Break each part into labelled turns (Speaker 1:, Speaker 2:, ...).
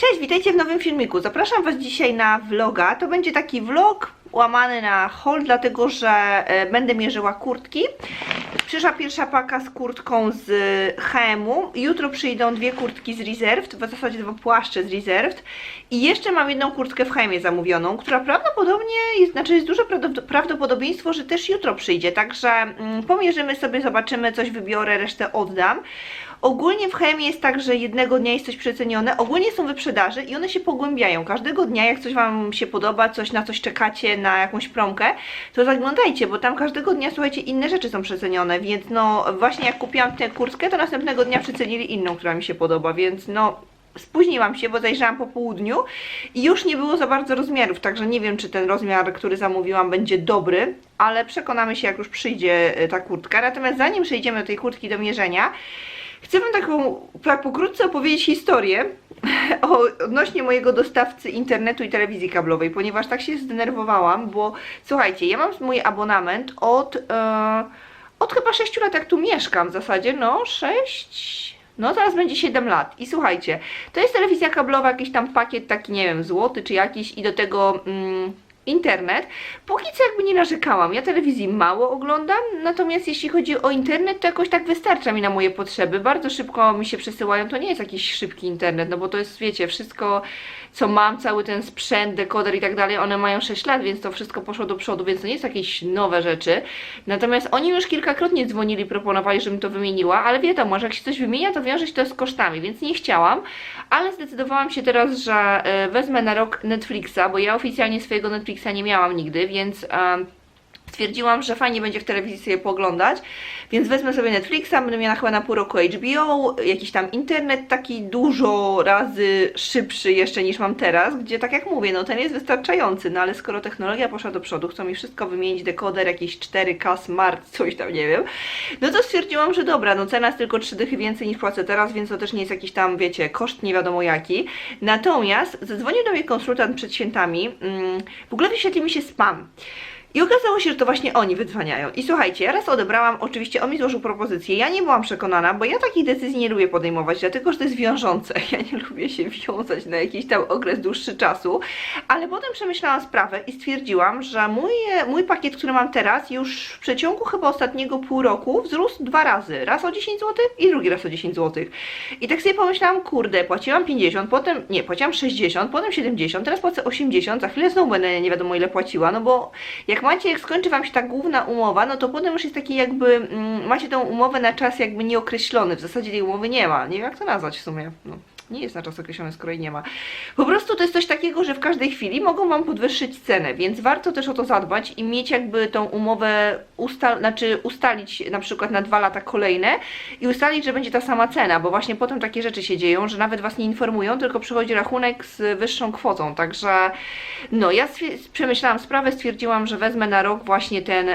Speaker 1: Cześć, witajcie w nowym filmiku. Zapraszam Was dzisiaj na vloga. To będzie taki vlog łamany na haul, dlatego że e, będę mierzyła kurtki. Przyszła pierwsza paka z kurtką z H&M-u. Jutro przyjdą dwie kurtki z Reserved, w zasadzie dwa płaszcze z Reserved. I jeszcze mam jedną kurtkę w H&M-ie zamówioną, która prawdopodobnie jest, znaczy jest duże prawdop- prawdopodobieństwo, że też jutro przyjdzie. Także mm, pomierzymy sobie, zobaczymy, coś wybiorę, resztę oddam. Ogólnie w H&M jest tak, że jednego dnia jest coś przecenione, ogólnie są wyprzedaży i one się pogłębiają. Każdego dnia, jak coś Wam się podoba, coś na coś czekacie, na jakąś promkę, to zaglądajcie, bo tam każdego dnia, słuchajcie, inne rzeczy są przecenione, więc no właśnie jak kupiłam tę kurtkę, to następnego dnia przecenili inną, która mi się podoba, więc no spóźniłam się, bo zajrzałam po południu i już nie było za bardzo rozmiarów, także nie wiem, czy ten rozmiar, który zamówiłam, będzie dobry, ale przekonamy się, jak już przyjdzie e, ta kurtka. Natomiast zanim przejdziemy do tej kurtki do mierzenia, Chcę Wam taką, tak pokrótce opowiedzieć historię o, odnośnie mojego dostawcy internetu i telewizji kablowej, ponieważ tak się zdenerwowałam, bo słuchajcie, ja mam mój abonament od, e, od chyba 6 lat, jak tu mieszkam w zasadzie, no 6, no teraz będzie 7 lat. I słuchajcie, to jest telewizja kablowa, jakiś tam pakiet taki, nie wiem, złoty czy jakiś i do tego... Mm, internet. Póki co jakby nie narzekałam. Ja telewizji mało oglądam, natomiast jeśli chodzi o internet, to jakoś tak wystarcza mi na moje potrzeby. Bardzo szybko mi się przesyłają. To nie jest jakiś szybki internet, no bo to jest, wiecie, wszystko co mam, cały ten sprzęt, dekoder i tak dalej, one mają 6 lat, więc to wszystko poszło do przodu, więc to nie jest jakieś nowe rzeczy. Natomiast oni już kilkakrotnie dzwonili, proponowali, żebym to wymieniła, ale wiadomo, że jak się coś wymienia, to wiąże się to z kosztami, więc nie chciałam, ale zdecydowałam się teraz, że e, wezmę na rok Netflixa, bo ja oficjalnie swojego Netflixa nie miałam nigdy, więc... em, Stwierdziłam, że fajnie będzie w telewizji sobie pooglądać, więc wezmę sobie Netflixa, będę miała chyba na pół roku HBO, jakiś tam internet taki dużo razy szybszy jeszcze niż mam teraz, gdzie tak jak mówię, no ten jest wystarczający, no ale skoro technologia poszła do przodu, chcą mi wszystko wymienić, dekoder, jakiś 4K Smart, coś tam, nie wiem, no to stwierdziłam, że dobra, no cena jest tylko 3 dychy więcej niż płacę teraz, więc to też nie jest jakiś tam, wiecie, koszt nie wiadomo jaki. Natomiast zadzwonił do mnie konsultant przed świętami, mm, w ogóle wyświetlił mi się spam. I okazało się, że to właśnie oni wydzwaniają. I słuchajcie, ja raz odebrałam, oczywiście on mi złożył propozycję. Ja nie byłam przekonana, bo ja takich decyzji nie lubię podejmować, dlatego że to jest wiążące. Ja nie lubię się wiązać na jakiś tam okres dłuższy czasu. Ale potem przemyślałam sprawę i stwierdziłam, że mój, mój pakiet, który mam teraz, już w przeciągu chyba ostatniego pół roku wzrósł dwa razy. Raz o 10 zł i drugi raz o 10 zł. I tak sobie pomyślałam, kurde, płaciłam 50, potem, nie, płaciłam 60, potem 70, teraz płacę 80, za chwilę znowu będę nie wiadomo ile płaciła, no bo jak macie, jak skończy Wam się ta główna umowa, no to potem już jest taki jakby, mm, macie tą umowę na czas jakby nieokreślony, w zasadzie tej umowy nie ma, nie wiem jak to nazwać w sumie, no. Nie jest na czas określony, skoro jej nie ma. Po prostu to jest coś takiego, że w każdej chwili mogą Wam podwyższyć cenę, więc warto też o to zadbać i mieć jakby tą umowę, ustal, znaczy ustalić na przykład na dwa lata kolejne i ustalić, że będzie ta sama cena, bo właśnie potem takie rzeczy się dzieją, że nawet Was nie informują, tylko przychodzi rachunek z wyższą kwotą, także no ja przemyślałam sprawę, stwierdziłam, że wezmę na rok właśnie ten,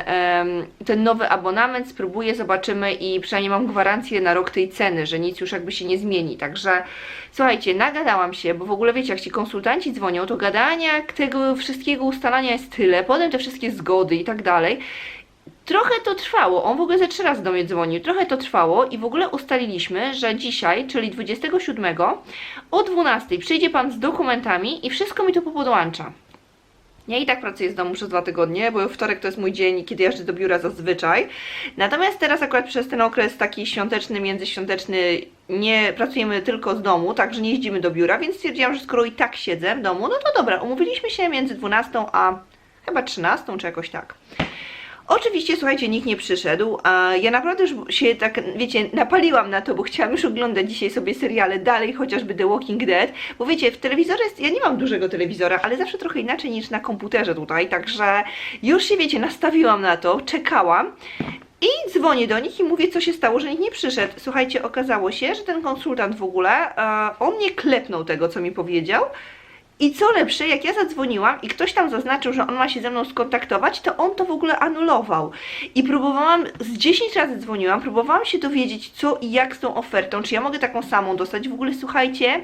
Speaker 1: ten nowy abonament, spróbuję, zobaczymy i przynajmniej mam gwarancję na rok tej ceny, że nic już jakby się nie zmieni, także słuchajcie, nagadałam się, bo w ogóle wiecie, jak ci konsultanci dzwonią, to gadania tego wszystkiego ustalania jest tyle, potem te wszystkie zgody i tak dalej. Trochę to trwało, on w ogóle ze trzy razy do mnie dzwonił, trochę to trwało i w ogóle ustaliliśmy, że dzisiaj, czyli 27 o 12 przyjdzie Pan z dokumentami i wszystko mi to popodłącza. Ja i tak pracuję z domu przez dwa tygodnie, bo wtorek to jest mój dzień, kiedy jeżdżę do biura zazwyczaj. Natomiast teraz akurat przez ten okres taki świąteczny, międzyświąteczny nie pracujemy tylko z domu, także nie jeździmy do biura, więc stwierdziłam, że skoro i tak siedzę w domu, no to dobra, umówiliśmy się między 12 a chyba 13 czy jakoś tak. Oczywiście, słuchajcie, nikt nie przyszedł, a ja naprawdę już się tak, wiecie, napaliłam na to, bo chciałam już oglądać dzisiaj sobie seriale dalej, chociażby The Walking Dead, bo wiecie, w telewizorze jest, ja nie mam dużego telewizora, ale zawsze trochę inaczej niż na komputerze tutaj, także już się, wiecie, nastawiłam na to, czekałam i dzwonię do nich i mówię, co się stało, że nikt nie przyszedł. Słuchajcie, okazało się, że ten konsultant w ogóle, e, on nie klepnął tego, co mi powiedział, i co lepsze, jak ja zadzwoniłam i ktoś tam zaznaczył, że on ma się ze mną skontaktować, to on to w ogóle anulował. I próbowałam, z 10 razy dzwoniłam, próbowałam się dowiedzieć, co i jak z tą ofertą, czy ja mogę taką samą dostać. W ogóle słuchajcie,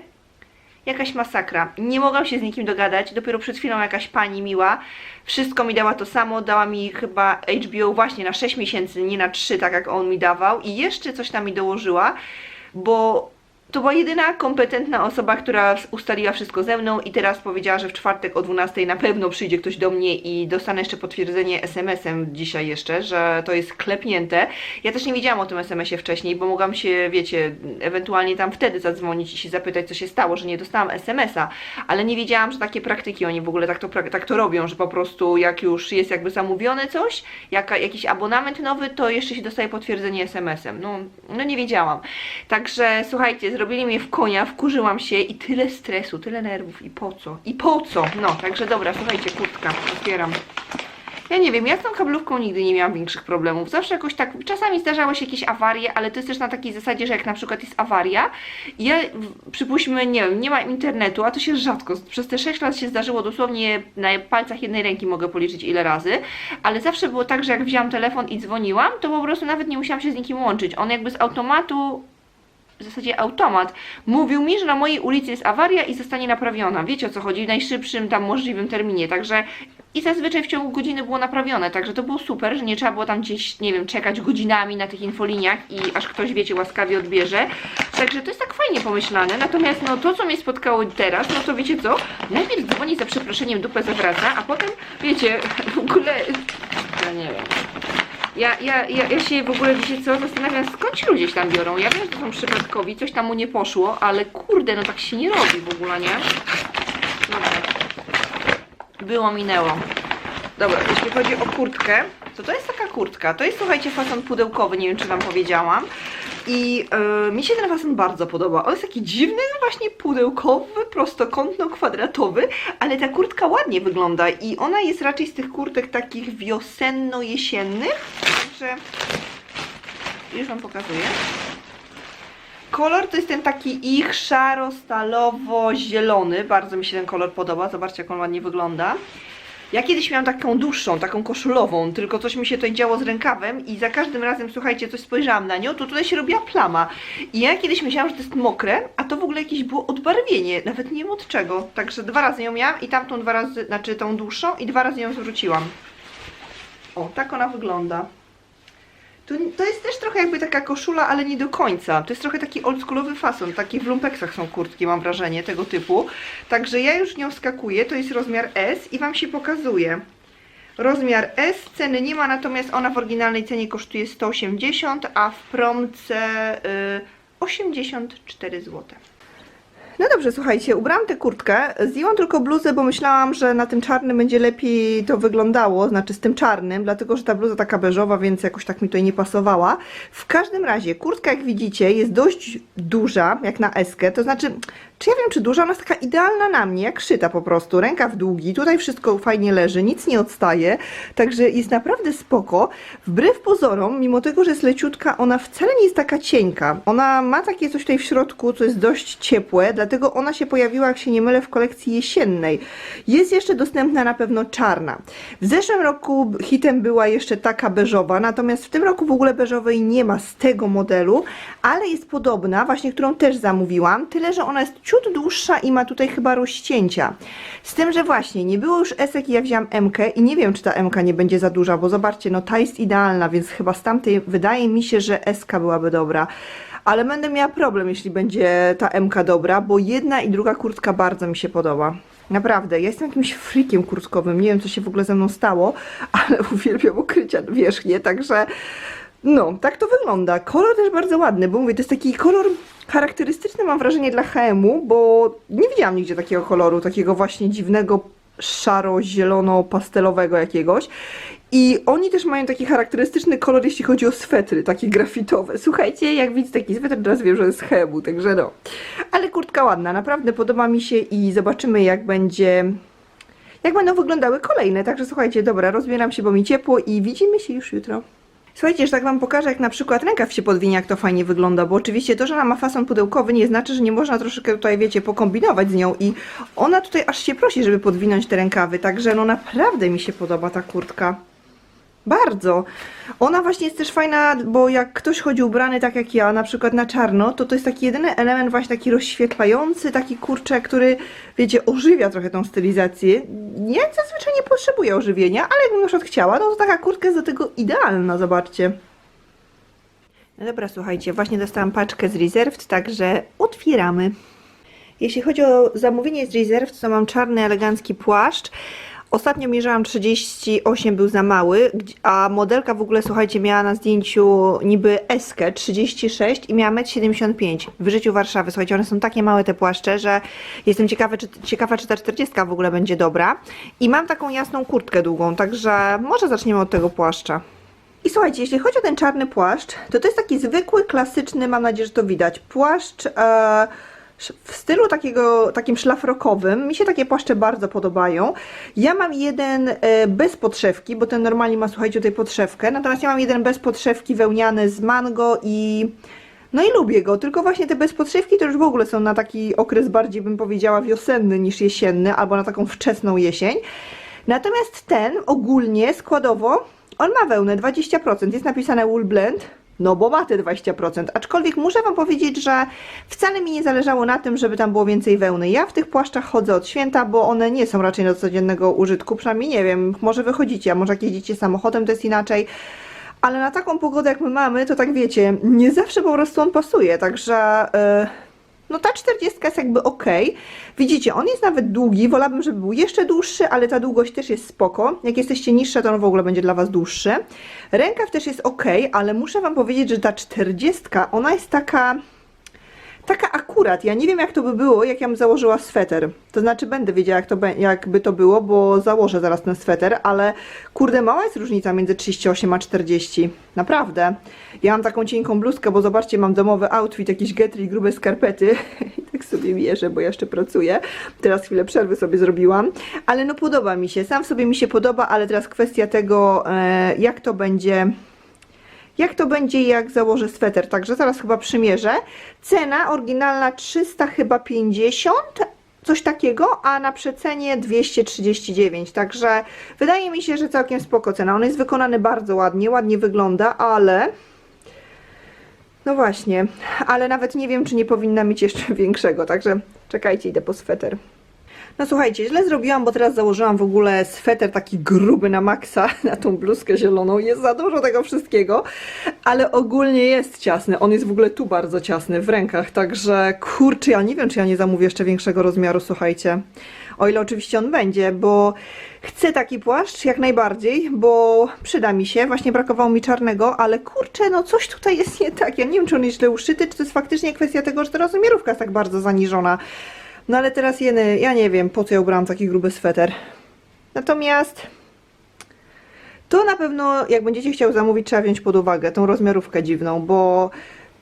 Speaker 1: jakaś masakra. Nie mogłam się z nikim dogadać. Dopiero przed chwilą jakaś pani miła wszystko mi dała to samo. Dała mi chyba HBO właśnie na 6 miesięcy, nie na 3, tak jak on mi dawał. I jeszcze coś tam mi dołożyła, bo To była jedyna kompetentna osoba, która ustaliła wszystko ze mną i teraz powiedziała, że w czwartek o 12 na pewno przyjdzie ktoś do mnie i dostanę jeszcze potwierdzenie SMS-em dzisiaj jeszcze, że to jest klepnięte. Ja też nie wiedziałam o tym SMS-ie wcześniej, bo mogłam się, wiecie, ewentualnie tam wtedy zadzwonić i się zapytać, co się stało, że nie dostałam SMS-a, ale nie wiedziałam, że takie praktyki oni w ogóle tak to, tak to robią, że po prostu jak już jest jakby zamówione coś, jakiś abonament nowy, to jeszcze się dostaje potwierdzenie SMS-em. No, no nie wiedziałam. Także słuchajcie, zrobili mnie w konia, wkurzyłam się i tyle stresu, tyle nerwów i po co? I po co? No, także dobra, słuchajcie, kurtka, otwieram. Ja nie wiem, ja z tą kablówką nigdy nie miałam większych problemów. Zawsze jakoś tak, czasami zdarzały się jakieś awarie, ale to jest też na takiej zasadzie, że jak na przykład jest awaria, ja przypuśćmy, nie wiem, nie ma internetu, a to się rzadko, przez te 6 lat się zdarzyło dosłownie na palcach jednej ręki mogę policzyć ile razy, ale zawsze było tak, że jak wzięłam telefon i dzwoniłam, to po prostu nawet nie musiałam się z nikim łączyć. On jakby z automatu w zasadzie automat, mówił mi, że na mojej ulicy jest awaria i zostanie naprawiona. Wiecie o co chodzi? W najszybszym tam możliwym terminie. Także i zazwyczaj w ciągu godziny było naprawione. Także to było super, że nie trzeba było tam gdzieś, nie wiem, czekać godzinami na tych infoliniach i aż ktoś, wiecie, łaskawie odbierze. Także to jest tak fajnie pomyślane. Natomiast no to, co mnie spotkało teraz, no to wiecie co? Najpierw dzwoni za przeproszeniem, dupę zawraca, a potem, wiecie, w ogóle... Ja nie wiem. Ja, ja, ja, ja się w ogóle, wiecie co, zastanawiam, skąd ci ludzie się tam biorą. Ja wiem, że to są przypadkowi, coś tam mu nie poszło, ale kurde, no tak się nie robi w ogóle, nie? Dobra. Było, minęło. Dobra, jeśli chodzi o kurtkę, to to jest taka kurtka. To jest, słuchajcie, fason pudełkowy, nie wiem, czy Wam powiedziałam. I yy, mi się ten fason bardzo podoba. On jest taki dziwny, właśnie pudełkowy, prostokątno-kwadratowy, ale ta kurtka ładnie wygląda i ona jest raczej z tych kurtek takich wiosenno-jesiennych, także już Wam pokazuję. Kolor to jest ten taki ich szaro-stalowo-zielony. Bardzo mi się ten kolor podoba. Zobaczcie, jak on ładnie wygląda. Ja kiedyś miałam taką dłuższą, taką koszulową, tylko coś mi się tutaj działo z rękawem i za każdym razem, słuchajcie, coś spojrzałam na nią, to tutaj się robiła plama. I ja kiedyś myślałam, że to jest mokre, a to w ogóle jakieś było odbarwienie, nawet nie wiem od czego. Także dwa razy ją miałam i tamtą dwa razy, znaczy tą dłuższą i dwa razy ją zwróciłam. O, tak ona wygląda. To, to jest też trochę jakby taka koszula, ale nie do końca. To jest trochę taki oldschoolowy fason. Takie w lumpeksach są kurtki, mam wrażenie, tego typu. Także ja już nią skakuję. To jest rozmiar S i Wam się pokazuje. Rozmiar S, ceny nie ma, natomiast ona w oryginalnej cenie kosztuje 180, a w promce y, 84 zł. No dobrze, słuchajcie, ubrałam tę kurtkę, zdjęłam tylko bluzę, bo myślałam, że na tym czarnym będzie lepiej to wyglądało, znaczy z tym czarnym, dlatego, że ta bluza taka beżowa, więc jakoś tak mi tutaj nie pasowała. W każdym razie, kurtka jak widzicie jest dość duża, jak na eskę, to znaczy, czy ja wiem, czy duża, ona jest taka idealna na mnie, jak szyta po prostu, rękaw długi, tutaj wszystko fajnie leży, nic nie odstaje, także jest naprawdę spoko. Wbrew pozorom, mimo tego, że jest leciutka, ona wcale nie jest taka cienka. Ona ma takie coś tutaj w środku, co jest dość ciepłe, dlatego ona się pojawiła, jak się nie mylę, w kolekcji jesiennej. Jest jeszcze dostępna na pewno czarna. W zeszłym roku hitem była jeszcze taka beżowa, natomiast w tym roku w ogóle beżowej nie ma z tego modelu, ale jest podobna, właśnie którą też zamówiłam, tyle, że ona jest ciut dłuższa i ma tutaj chyba rozcięcia. Z tym, że właśnie nie było już esek i ja wziąłam MK i nie wiem, czy ta MK nie będzie za duża, bo zobaczcie, no ta jest idealna, więc chyba z tamtej wydaje mi się, że SK byłaby dobra. Ale będę miała problem, jeśli będzie ta MK dobra, bo jedna i druga kurtka bardzo mi się podoba. Naprawdę, ja jestem jakimś freakiem kurtkowym, nie wiem co się w ogóle ze mną stało, ale uwielbiam ukrycia wierzchnie, także no, tak to wygląda. Kolor też bardzo ładny, bo mówię, to jest taki kolor charakterystyczny mam wrażenie dla HM-u, bo nie widziałam nigdzie takiego koloru, takiego właśnie dziwnego szaro-zielono-pastelowego jakiegoś. I oni też mają taki charakterystyczny kolor, jeśli chodzi o swetry, takie grafitowe. Słuchajcie, jak widzę taki swetr, teraz wiem, że jest HM-u, także no. Ale kurtka ładna, naprawdę podoba mi się i zobaczymy jak będzie... Jak będą wyglądały kolejne, także słuchajcie, dobra, rozbieram się, bo mi ciepło i widzimy się już jutro. Słuchajcie, że tak Wam pokażę, jak na przykład rękaw się podwinie, jak to fajnie wygląda, bo oczywiście to, że ona ma fason pudełkowy nie znaczy, że nie można troszeczkę tutaj, wiecie, pokombinować z nią i ona tutaj aż się prosi, żeby podwinąć te rękawy, także no naprawdę mi się podoba ta kurtka. Bardzo. Ona właśnie jest też fajna, bo jak ktoś chodzi ubrany tak jak ja, na przykład na czarno, to to jest taki jedyny element właśnie taki rozświetlający, taki kurczak, który, wiecie, ożywia trochę tą stylizację. Ja zazwyczaj nie potrzebuję ożywienia, ale jakbym na przykład chciała, no to taka kurtka jest do tego idealna, zobaczcie. No dobra, słuchajcie, właśnie dostałam paczkę z Reserved, także otwieramy. Jeśli chodzi o zamówienie z Reserved, to mam czarny, elegancki płaszcz. Ostatnio mierzyłam 38, był za mały, a modelka w ogóle, słuchajcie, miała na zdjęciu niby eskę 36 i miała 1,75 m w życiu Warszawy. Słuchajcie, one są takie małe te płaszcze, że jestem ciekawa, czy, ciekawa, czy ta 40 w ogóle będzie dobra. I mam taką jasną kurtkę długą, także może zaczniemy od tego płaszcza. I słuchajcie, jeśli chodzi o ten czarny płaszcz, to to jest taki zwykły, klasyczny, mam nadzieję, że to widać, płaszcz e, w stylu takiego, takim szlafrokowym. Mi się takie płaszcze bardzo podobają. Ja mam jeden e, bez podszewki, bo ten normalnie ma, słuchajcie, tutaj podszewkę, natomiast ja mam jeden bez podszewki wełniany z mango i... No i lubię go, tylko właśnie te bez podszewki to już w ogóle są na taki okres bardziej bym powiedziała wiosenny niż jesienny, albo na taką wczesną jesień. Natomiast ten ogólnie składowo, on ma wełnę 20%, jest napisane wool blend, no bo ma te 20%, aczkolwiek muszę Wam powiedzieć, że wcale mi nie zależało na tym, żeby tam było więcej wełny. Ja w tych płaszczach chodzę od święta, bo one nie są raczej do codziennego użytku, przynajmniej nie wiem, może wychodzicie, a może jak jeździcie samochodem to jest inaczej. Ale na taką pogodę jak my mamy, to tak wiecie, nie zawsze po prostu on pasuje, także... Yy... No ta 40 jest jakby ok. Widzicie, on jest nawet długi, wolałabym, żeby był jeszcze dłuższy, ale ta długość też jest spoko. Jak jesteście niższe, to on w ogóle będzie dla Was dłuższy. Rękaw też jest ok, ale muszę Wam powiedzieć, że ta 40, ona jest taka... Taka akurat, ja nie wiem jak to by było, jak ja bym założyła sweter. To znaczy będę wiedziała jak to be- jakby to było, bo założę zaraz ten sweter, ale kurde mała jest różnica między 38 a 40. Naprawdę. Ja mam taką cienką bluzkę, bo zobaczcie, mam domowy outfit, jakiś getry i grube skarpety. I tak sobie mierzę, bo jeszcze pracuję. Teraz chwilę przerwy sobie zrobiłam. Ale no podoba mi się, sam sobie mi się podoba, ale teraz kwestia tego, e, jak to będzie jak to będzie jak założę sweter. Także zaraz chyba przymierzę. Cena oryginalna 300 chyba 50, coś takiego, a na przecenie 239. Także wydaje mi się, że całkiem spoko cena. On jest wykonany bardzo ładnie, ładnie wygląda, ale no właśnie, ale nawet nie wiem, czy nie powinna mieć jeszcze większego, także czekajcie, idę po sweter. No słuchajcie, źle zrobiłam, bo teraz założyłam w ogóle sweter taki gruby na maksa, na tą bluzkę zieloną. Jest za dużo tego wszystkiego, ale ogólnie jest ciasny. On jest w ogóle tu bardzo ciasny, w rękach, także kurczę, ja nie wiem, czy ja nie zamówię jeszcze większego rozmiaru, słuchajcie. O ile oczywiście on będzie, bo chcę taki płaszcz jak najbardziej, bo przyda mi się. Właśnie brakowało mi czarnego, ale kurczę, no coś tutaj jest nie tak. Ja nie wiem, czy on jest źle uszyty, czy to jest faktycznie kwestia tego, że ta rozmiarówka jest tak bardzo zaniżona. No ale teraz jeny, ja nie wiem, po co ja ubrałam taki gruby sweter. Natomiast to na pewno, jak będziecie chciał zamówić, trzeba wziąć pod uwagę tą rozmiarówkę dziwną, bo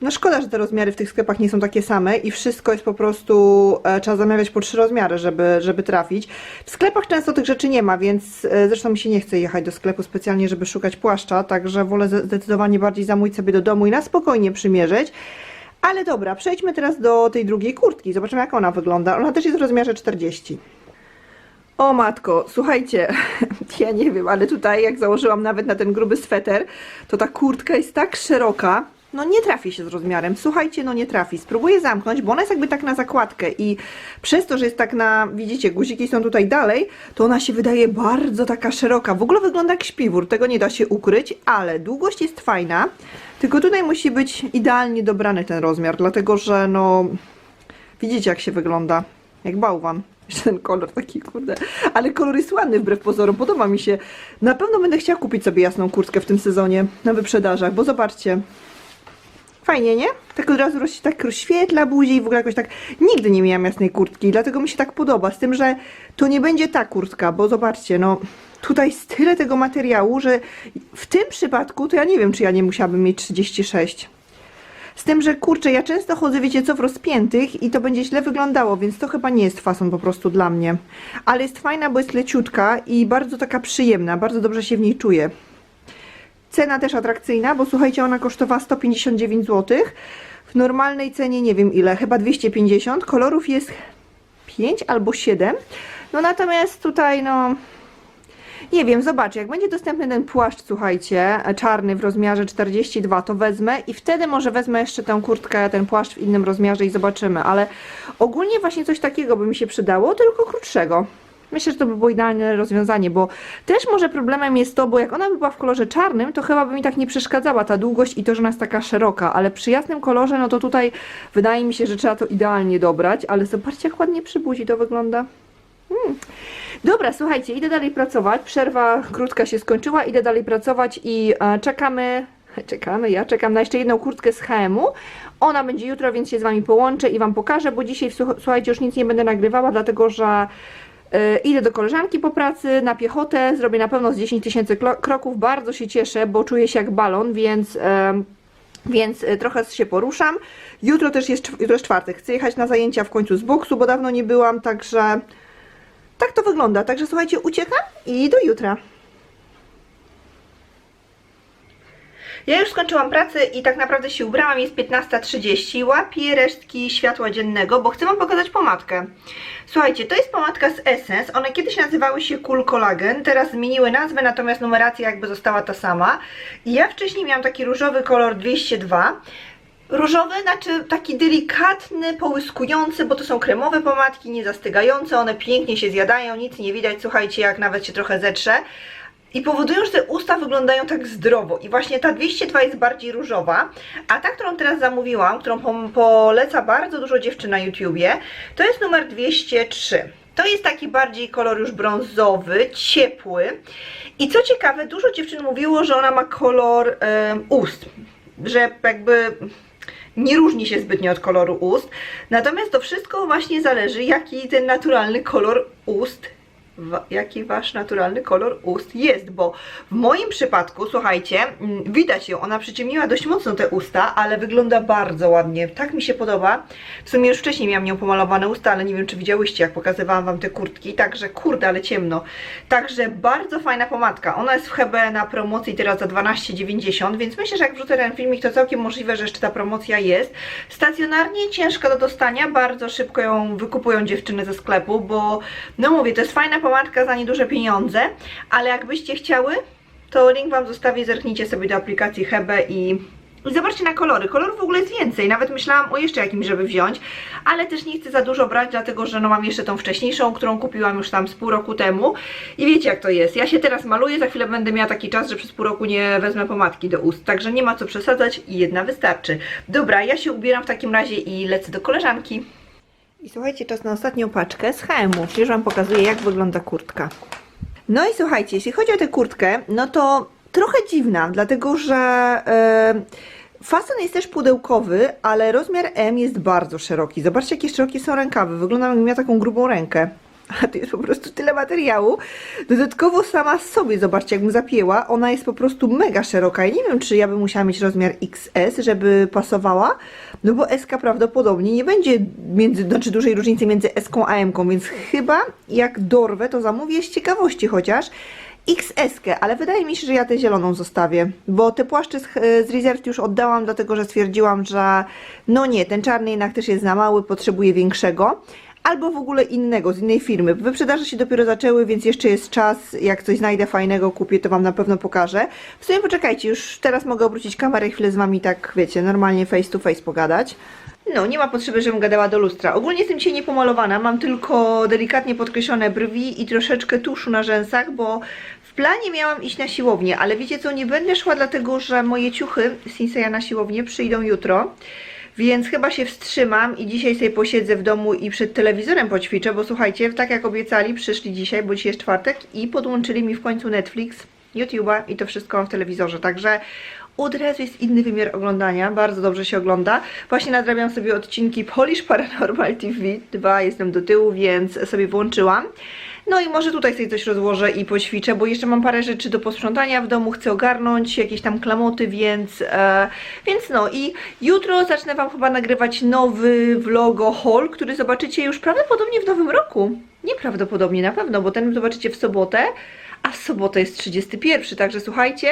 Speaker 1: no szkoda, że te rozmiary w tych sklepach nie są takie same i wszystko jest po prostu, e, trzeba zamawiać po trzy rozmiary, żeby, żeby trafić. W sklepach często tych rzeczy nie ma, więc e, zresztą mi się nie chce jechać do sklepu specjalnie, żeby szukać płaszcza, także wolę zdecydowanie bardziej zamówić sobie do domu i na spokojnie przymierzyć. Ale dobra, przejdźmy teraz do tej drugiej kurtki. Zobaczymy, jak ona wygląda. Ona też jest w rozmiarze 40. O matko, słuchajcie, ja nie wiem, ale tutaj jak założyłam nawet na ten gruby sweter, to ta kurtka jest tak szeroka, no nie trafi się z rozmiarem. Słuchajcie, no nie trafi. Spróbuję zamknąć, bo ona jest jakby tak na zakładkę i przez to, że jest tak na, widzicie, guziki są tutaj dalej, to ona się wydaje bardzo taka szeroka. W ogóle wygląda jak śpiwór, tego nie da się ukryć, ale długość jest fajna, tylko tutaj musi być idealnie dobrany ten rozmiar, dlatego że no, widzicie jak się wygląda, jak bałwan. Jeszcze ten kolor taki, kurde. Ale kolor jest ładny wbrew pozorom, podoba mi się. Na pewno będę chciała kupić sobie jasną kurtkę w tym sezonie na wyprzedażach, bo zobaczcie. Fajnie, nie? Tak od razu roz, tak rozświetla buzi i w ogóle jakoś tak... Nigdy nie miałam jasnej kurtki, dlatego mi się tak podoba. Z tym, że to nie będzie ta kurtka, bo zobaczcie, no... Tutaj jest tyle tego materiału, że w tym przypadku to ja nie wiem, czy ja nie musiałabym mieć 36. Z tym, że kurczę, ja często chodzę, wiecie co, w rozpiętych i to będzie źle wyglądało, więc to chyba nie jest fason po prostu dla mnie. Ale jest fajna, bo jest leciutka i bardzo taka przyjemna, bardzo dobrze się w niej czuję. Cena też atrakcyjna, bo słuchajcie, ona kosztowała 159 zł. W normalnej cenie nie wiem ile, chyba 250. Kolorów jest 5 albo 7. No natomiast tutaj no nie wiem, zobaczę, jak będzie dostępny ten płaszcz, słuchajcie, czarny w rozmiarze 42, to wezmę i wtedy może wezmę jeszcze tę kurtkę, ten płaszcz w innym rozmiarze i zobaczymy, ale ogólnie właśnie coś takiego by mi się przydało, tylko krótszego. Myślę, że to by było idealne rozwiązanie, bo też może problemem jest to, bo jak ona by była w kolorze czarnym, to chyba by mi tak nie przeszkadzała ta długość i to, że ona jest taka szeroka, ale przy jasnym kolorze, no to tutaj wydaje mi się, że trzeba to idealnie dobrać, ale zobaczcie, jak ładnie przy buzi to wygląda. Hmm. Dobra, słuchajcie, idę dalej pracować. Przerwa krótka się skończyła, idę dalej pracować i e, czekamy. Czekamy, ja czekam na jeszcze jedną kurtkę z HM-u. Ona będzie jutro, więc się z Wami połączę i Wam pokażę, bo dzisiaj, słuch- słuchajcie, już nic nie będę nagrywała, dlatego że idę do koleżanki po pracy na piechotę. Zrobię na pewno z 10 tysięcy kroków. Bardzo się cieszę, bo czuję się jak balon, więc. więc e, trochę się poruszam. Jutro też jest, jutro jest czwartek. Chcę jechać na zajęcia w końcu z boksu, bo dawno nie byłam, także tak to wygląda. Także słuchajcie, uciekam i do jutra. Ja już skończyłam pracę i tak naprawdę się ubrałam, jest 15.30, łapię resztki światła dziennego, bo chcę Wam pokazać pomadkę. Słuchajcie, to jest pomadka z Essence, one kiedyś nazywały się Cool Collagen, teraz zmieniły nazwę, natomiast numeracja jakby została ta sama. I ja wcześniej miałam taki różowy kolor 202, Różowy, znaczy taki delikatny, połyskujący, bo to są kremowe pomadki, nie zastygające, one pięknie się zjadają, nic nie widać, słuchajcie, jak nawet się trochę zetrze. I powodują, że te usta wyglądają tak zdrowo. I właśnie ta 202 jest bardziej różowa, a ta, którą teraz zamówiłam, którą poleca bardzo dużo dziewczyn na YouTubie, to jest numer 203. To jest taki bardziej kolor już brązowy, ciepły. I co ciekawe, dużo dziewczyn mówiło, że ona ma kolor em, ust. Że jakby nie różni się zbytnio od koloru ust. Natomiast to wszystko właśnie zależy, jaki ten naturalny kolor ust jaki wasz naturalny kolor ust jest, bo w moim przypadku, słuchajcie, mm, widać ją, ona przyciemniła dość mocno te usta, ale wygląda bardzo ładnie, tak mi się podoba. W sumie już wcześniej miałam nią pomalowane usta, ale nie wiem, czy widziałyście, jak pokazywałam wam te kurtki, także kurde, ale ciemno. Także bardzo fajna pomadka, ona jest w HB na promocji teraz za 12,90, więc myślę, że jak wrzucę ten filmik, to całkiem możliwe, że jeszcze ta promocja jest. Stacjonarnie ciężka do dostania, bardzo szybko ją wykupują dziewczyny ze sklepu, bo no mówię, to jest fajna pomadka za nieduże pieniądze, ale jakbyście chciały, to link Wam zostawię, zerknijcie sobie do aplikacji Hebe i i zobaczcie na kolory. Kolorów w ogóle jest więcej. Nawet myślałam o jeszcze jakimś, żeby wziąć, ale też nie chcę za dużo brać, dlatego że no mam jeszcze tą wcześniejszą, którą kupiłam już tam z pół roku temu. I wiecie jak to jest. Ja się teraz maluję, za chwilę będę miała taki czas, że przez pół roku nie wezmę pomadki do ust. Także nie ma co przesadzać i jedna wystarczy. Dobra, ja się ubieram w takim razie i lecę do koleżanki. I słuchajcie, czas na ostatnią paczkę z HM-u. Już Wam pokazuję, jak wygląda kurtka. No i słuchajcie, jeśli chodzi o tę kurtkę, no to trochę dziwna, dlatego że e, fason jest też pudełkowy, ale rozmiar M jest bardzo szeroki. Zobaczcie, jakie szerokie są rękawy. Wygląda jakbym miała taką grubą rękę. A to jest po prostu tyle materiału. Dodatkowo sama sobie, zobaczcie, jakbym zapięła, ona jest po prostu mega szeroka. I nie wiem, czy ja bym musiała mieć rozmiar XS, żeby pasowała, no bo SK prawdopodobnie nie będzie między, znaczy dużej różnicy między SK a M, więc chyba jak dorwę, to zamówię z ciekawości chociaż. XS, ale wydaje mi się, że ja tę zieloną zostawię, bo te płaszcze z, z Reserved już oddałam, dlatego że stwierdziłam, że no nie, ten czarny jednak też jest za mały, potrzebuję większego. Albo w ogóle innego, z innej firmy. Wyprzedaże się dopiero zaczęły, więc jeszcze jest czas. Jak coś znajdę fajnego, kupię, to Wam na pewno pokażę. W sumie poczekajcie, już teraz mogę obrócić kamerę i chwilę z Wami tak, wiecie, normalnie face to face pogadać. No, nie ma potrzeby, żebym gadała do lustra. Ogólnie jestem dzisiaj niepomalowana, mam tylko delikatnie podkreślone brwi i troszeczkę tuszu na rzęsach, bo w planie miałam iść na siłownię, ale wiecie co, nie będę szła dlatego, że moje ciuchy Sinseya na siłownię przyjdą jutro. Więc chyba się wstrzymam i dzisiaj sobie posiedzę w domu i przed telewizorem poćwiczę, bo słuchajcie, tak jak obiecali, przyszli dzisiaj, bo dzisiaj jest czwartek i podłączyli mi w końcu Netflix, YouTube'a i to wszystko w telewizorze, także od razu jest inny wymiar oglądania, bardzo dobrze się ogląda. Właśnie nadrabiam sobie odcinki Polish Paranormal TV 2, jestem do tyłu, więc sobie włączyłam. No i może tutaj sobie coś rozłożę i poćwiczę, bo jeszcze mam parę rzeczy do posprzątania w domu, chcę ogarnąć jakieś tam klamoty, więc, e, więc no i jutro zacznę Wam chyba nagrywać nowy vlogo haul, który zobaczycie już prawdopodobnie w nowym roku. Nieprawdopodobnie na pewno, bo ten zobaczycie w sobotę, a w sobotę jest 31, także słuchajcie,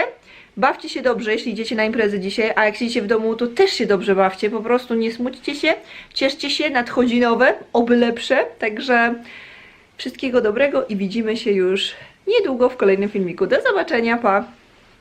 Speaker 1: bawcie się dobrze, jeśli idziecie na imprezę dzisiaj, a jak siedzicie w domu, to też się dobrze bawcie, po prostu nie smućcie się, cieszcie się, nadchodzi nowe, oby lepsze, także wszystkiego dobrego i widzimy się już niedługo w kolejnym filmiku. Do zobaczenia, pa!